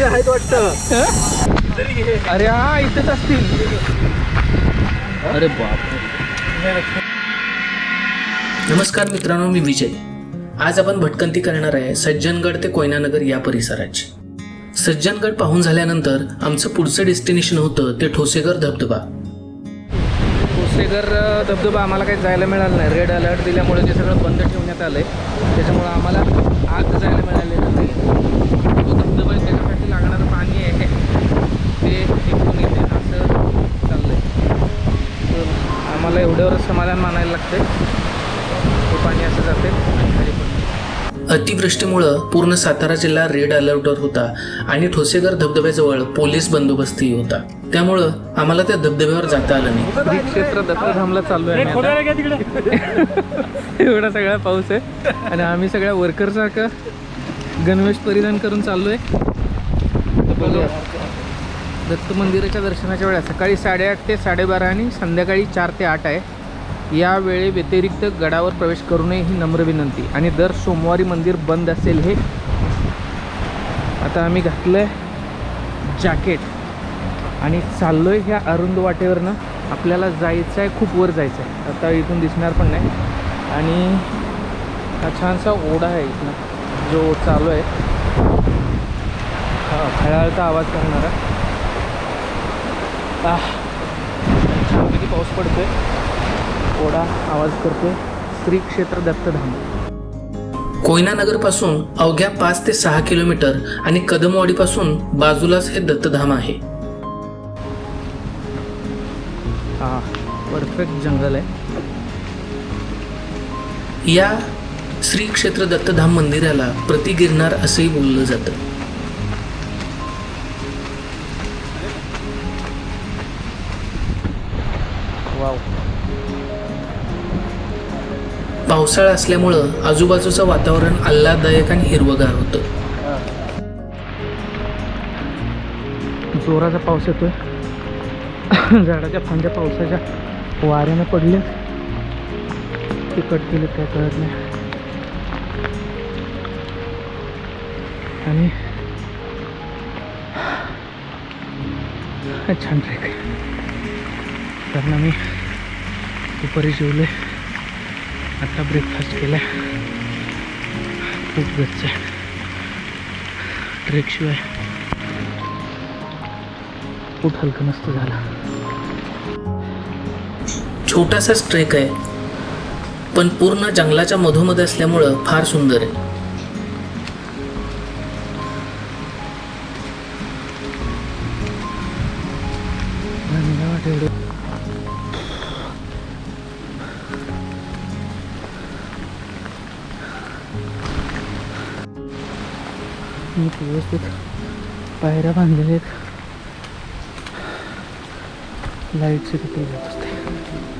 इथे आहेत वाटत. अरे हा इथेच असतील. अरे बाप नमस्कार मित्रांनो मी विजय. आज आपण भटकंती करणार आहे सज्जनगड ते कोयनानगर या परिसराची. सज्जनगड पाहून झाल्यानंतर आमचं पुढचं डेस्टिनेशन होतं ते ठोसेगर धबधबा. कोसेगर धबधबा आम्हाला काही जायला मिळालं नाही. रेड अलर्ट दिल्यामुळे ते सगळं बंद ठेवण्यात आलं आहे त्याच्यामुळं आम्हाला आज जायला मिळालेलं नाही. तो धबधबा त्याच्यासाठी लागणारं पाणी आहे. ते इकडून येते असं चाललं आहे तर आम्हाला एवढ्यावर समाधान मानायला लागतं ते पाणी असं जाते आणि खाली पडते अतिवृष्टीमुळं पूर्ण सातारा जिल्हा रेड अलर्टवर होता आणि ठोसेगर धबधब्याजवळ पोलीस बंदोबस्तही होता. त्यामुळं आम्हाला त्या धबधब्यावर जाता आलं नाही. क्षेत्र दत्तधामला चाललो आहे. एवढा सगळा पाऊस आहे. आणि आम्ही सगळ्या वर्करसारखं गणवेश परिधान करून चाललो आहे दत्त मंदिराच्या दर्शनाच्या वेळा सकाळी साडेआठ ते साडेबारा आणि संध्याकाळी चार ते आठ आहे. या वेळे व्यतिरिक्त गडावर प्रवेश करू नये ही नम्र विनंती. आणि दर सोमवारी मंदिर बंद असेल हे आता आम्ही घातलं आहे जॅकेट. आणि चाललो आहे ह्या अरुंद वाटेवरनं. आपल्याला जायचं आहे खूप वर जायचं आहे आता इथून दिसणार पण नाही. आणि हा छानसा ओढा आहे इथनं. जो चालू आहे हा खळाळचा आवाज करणारा. आह, छानपैकी पाऊस पडतो आहे ओढा आवाज करतोय श्री क्षेत्र दत्तधाम. कोयनानगरपासून अवघ्या पाच ते सहा किलोमीटर आणि कदमवाडीपासून बाजूलाच हे दत्तधाम आहे. हा परफेक्ट जंगल आहे. या श्री क्षेत्र दत्तधाम मंदिराला प्रतिगिरणार असंही बोललं जातं. वाव. पावसाळा असल्यामुळं आजूबाजूचं वातावरण आल्हाददायक आणि हिरवगार होतं. जोराचा पाऊस येतोय. झाडाच्या फांद्या पावसाच्या वाऱ्यानं पडले ते कट केले काय कळत नाही आणि छान ट्रेक. कारण आम्ही दुपारी जेवले आता ब्रेकफास्ट केला खूप गच्च ट्रेकशिवाय पोट हलकं नसतं झालं. छोटासाच ट्रेक आहे. पण पूर्ण जंगलाच्या मधोमध असल्यामुळं फार सुंदर आहे. धन्यवाद एवढं नीट व्यवस्थित पायऱ्या बांधलेल्या आहेत. लाईटचे तिथे जात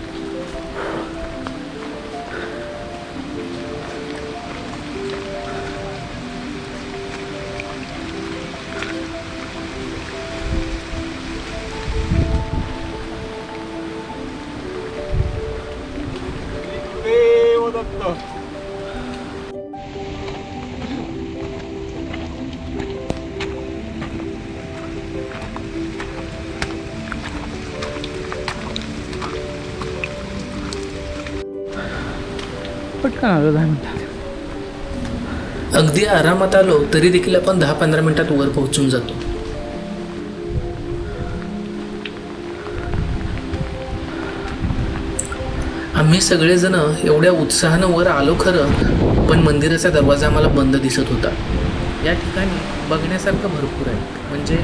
पटकन आलो दहा मिनिटात अगदी आरामात आलो तरी देखील आपण दहा पंधरा मिनिटात वर पोहोचून जातो. आम्ही सगळेजण एवढ्या उत्साहानं वर आलो खरं पण मंदिराचा दरवाजा आम्हाला बंद दिसत होता. या ठिकाणी बघण्यासारखं भरपूर आहे. म्हणजे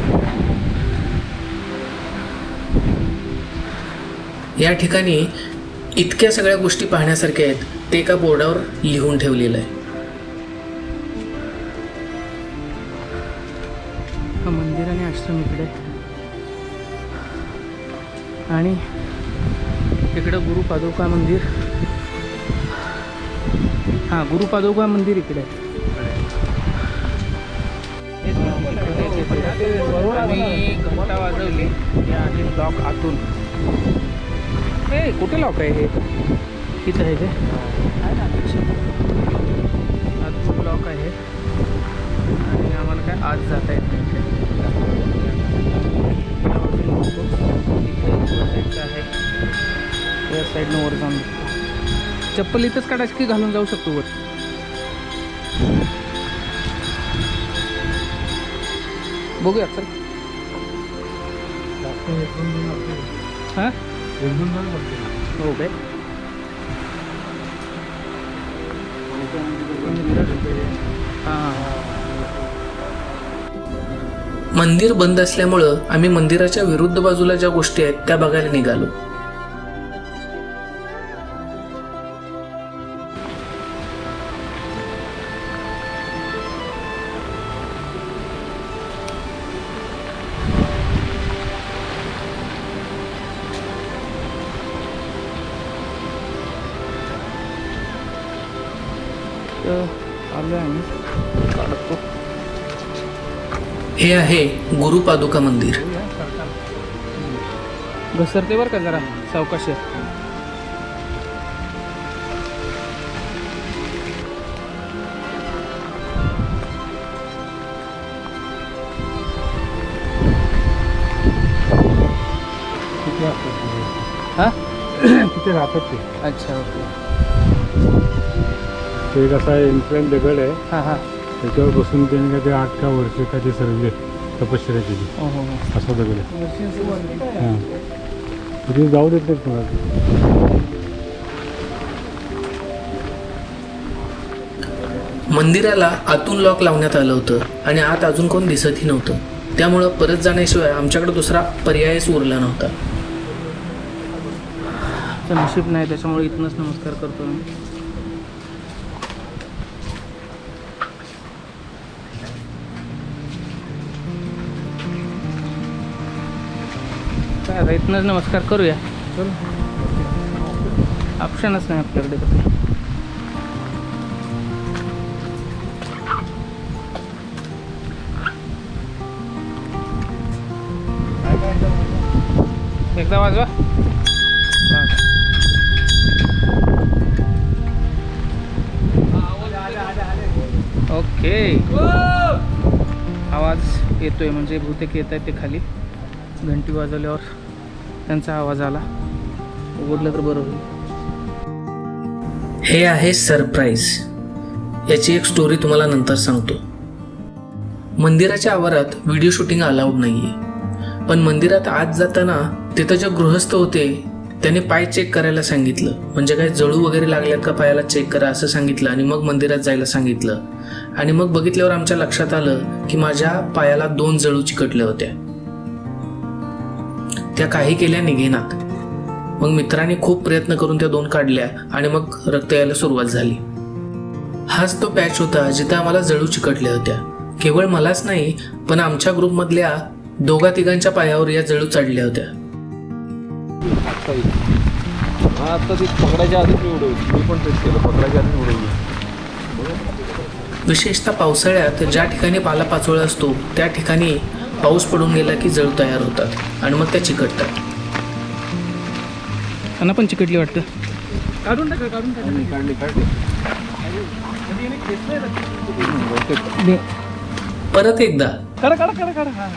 या ठिकाणी इतक्या सगळ्या गोष्टी पाहण्यासारख्या आहेत ते एका बोर्डावर लिहून ठेवलेलं आहे हा मंदिर आणि आश्रम इकडे. आणि इकडं गुरु पादुका मंदिर हां गुरु पादुका मंदिर इकडे आहे. आम्ही घंटा वाजवली हे आहे लॉक आतून नाही कुठे लॉक आहे हे? किती आहे ते. आज लॉक आहे. आणि आम्हाला काय आज जाता येत नाही आहे या साईडनं वर जाऊन. चप्पल इथंच काढायची की घालून जाऊ शकतो वर? बघूया चल. हां? हो काय मंदिर बंद असल्यामुळं आम्ही मंदिराच्या विरुद्ध बाजूला ज्या गोष्टी आहेत त्या बघायला निघालो. आलो आम्ही. काढतो. हे आहे गुरुपादुका मंदिर. घसरते बरं का जरा सावकाश आहे. हा? तिथे राहतात ते अच्छा ओके. ते एक असा एन्ट्रन दगड आहे. हां हां. त्याच्यावर बसून त्यांनी काय ते आठ का वर्ष काय ते सर्व तपश्चर्या केली. हो हो हो. असा दगड आहे. हां. तिथे जाऊ देत नाहीत कोणाला मंदिराला आतून लॉक लावण्यात आलं होतं आणि आत अजून कोण दिसतही नव्हतं. त्यामुळं परत जाण्याशिवाय आमच्याकडे दुसरा पर्यायच उरला नव्हता. तर नशीब नाही त्याच्यामुळे इथनंच नमस्कार करतो मी काय आता इथनंच नमस्कार करूया. ऑप्शनच नाही आपल्याकडे तसं एकदा वाजवा. ओके. आवाज येतोय म्हणजे बहुतेक येत आहे ते खाली. घंटी वाजवल्यावर. त्यांचा आवाज आला. उघडलं तर बरं होईल. हे आहे सरप्राईज. याची एक स्टोरी तुम्हाला नंतर सांगतो. मंदिराच्या आवारात व्हिडिओ शूटिंग अलाउड नाहीये. पण मंदिरात आत जाताना तिथं जे गृहस्थ होते त्याने पाय चेक करायला सांगितलं. म्हणजे काय जळू वगैरे लागल्यात का पायाला चेक करा असं सांगितलं आणि मग मंदिरात जायला सांगितलं. आणि मग बघितल्यावर आमच्या लक्षात आलं की माझ्या पायाला दोन जळू चिकटल्या होत्या. त्या काही केल्या निघेनात. मग मित्रांनी खूप प्रयत्न करून त्या दोन काढल्या आणि मग रक्त यायला सुरुवात झाली. हाच तो पॅच होता जिथं आम्हाला जळू चिकटल्या होत्या. केवळ मलाच नाही पण आमच्या ग्रुपमधल्या दोघा तिघांच्या पायावर या जळू चढल्या होत्या. आता ती पकडायच्या आधी मी उडवली. मी पण तेच केलं पकडायच्या आधी उडवली. विशेषतः पावसाळ्यात ज्या ठिकाणी पाला पाचोळा असतो त्या ठिकाणी पाऊस पडून गेला की जळू तयार होतात आणि मग त्या चिकटतात. त्यांना पण चिकटली वाटतं. काढून टाका काढून टाका. काढली काढली परत एकदा. करा करा करा करा. हां.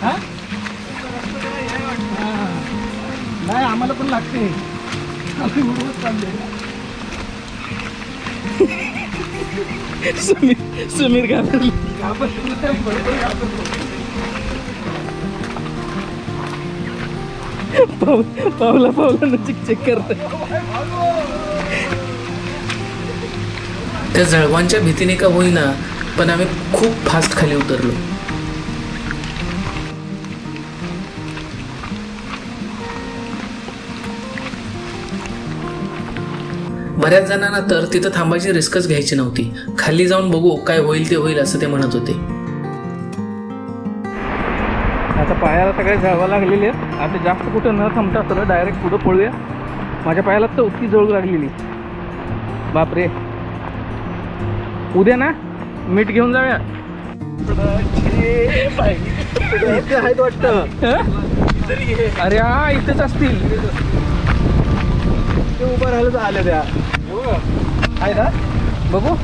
हां? हां. नाही आम्हाला पण लागते. सुमीर सुमीर घाबरली पाव पावला पावला चेक चेक करत त्या जळवांच्या भीतीने का होईना पण आम्ही खूप फास्ट खाली उतरलो. बऱ्याच जणांना तर तिथं थांबायची रिस्कच घ्यायची नव्हती. खाली जाऊन बघू काय होईल ते होईल असं ते म्हणत होते. आता पायाला सगळे जळवा लागलेले आहेत. आता जास्त कुठं न थांबता सरळ डायरेक्ट पुढं पळूया. माझ्या पायाला चौथी जळू लागलेली. बापरे. उद्या ना? मीठ घेऊन जाऊया. हं? अरे हा इथेच असतील. उभं राहिलं तर आल्या त्या आहे ना? बघू.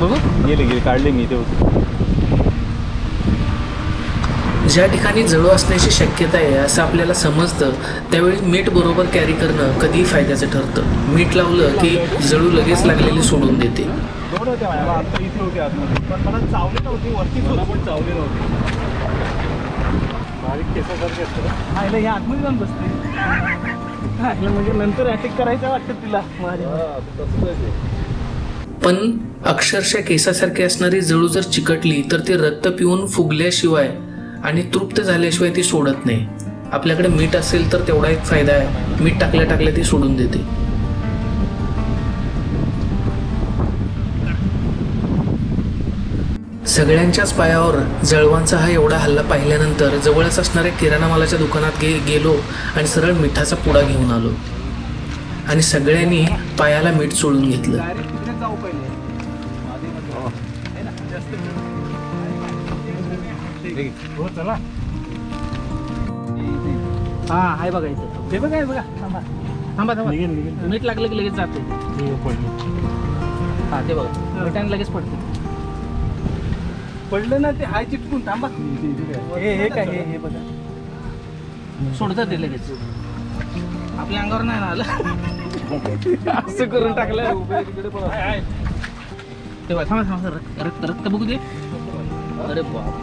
बघू. गेले गेले काढले मी ते ज्या ठिकाणी जळू असण्याची शक्यता आहे असं आपल्याला समजतं त्यावेळी मीठ बरोबर कॅरी करणं कधीही फायद्याचं ठरतं. मीठ लावलं की जळू लगेच लागलेली सोडून देते. बारीक केसासारखे असतं आतमध्ये जाऊन बसते. म्हणजे नंतर अटॅक करायचं वाटतं तिला. माझ्या तसंच आहे ते. पण अक्षरशः केसासारखी असणारी जळू जर चिकटली तर ती रक्त पिऊन फुगल्याशिवाय आणि तृप्त झाल्याशिवाय ती सोडत नाही. आपल्याकडे मीठ असेल तर तेवढा एक फायदा आहे. मीठ टाकल्या टाकल्या ती सोडून देते. सगळ्यांच्याच पायावर जळवांचा हा एवढा हल्ला पाहिल्यानंतर जवळच असणाऱ्या किराणा मालाच्या दुकानात गे गेलो आणि सरळ मिठाचा पुडा घेऊन आलो. आणि सगळ्यांनी पायाला मीठ चोळून घेतलं. है ना? जास्त चला आहे बघा इथं. ते बघा हे बघा. थांबा. थांबा थांबा. मीठ लागलं की लगेच जाते. हा ते बघा. मिठाने लगेच पडते. पडलं ना ते हाय चिटकून थांबा. हे हे काय हे हे बघा. सोडतात ते लगेच. आपल्या अंगावर नाही ना आलं. असं करून टाकलं ते थांबा थांबा रक्त रक्त रक्त बघू दे. अरे बाप.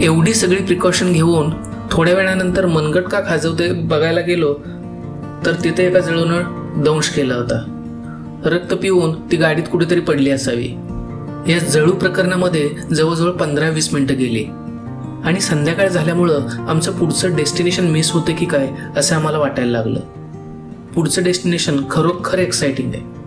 एवढी सगळी प्रिकॉशन घेऊन थोड्या वेळानंतर मनगट का खाजवते बघायला गेलो तर तिथे एका जळूनं दंश केला होता. रक्त पिऊन ती गाडीत कुठेतरी पडली असावी. या जळू प्रकरणामध्ये जवळजवळ पंधरा वीस मिनिटं गेली. आणि संध्याकाळ झाल्यामुळं आमचं पुढचं डेस्टिनेशन मिस होतं की काय असं आम्हाला वाटायला लागलं. पुढचं डेस्टिनेशन खरोखर एक्साइटिंग आहे.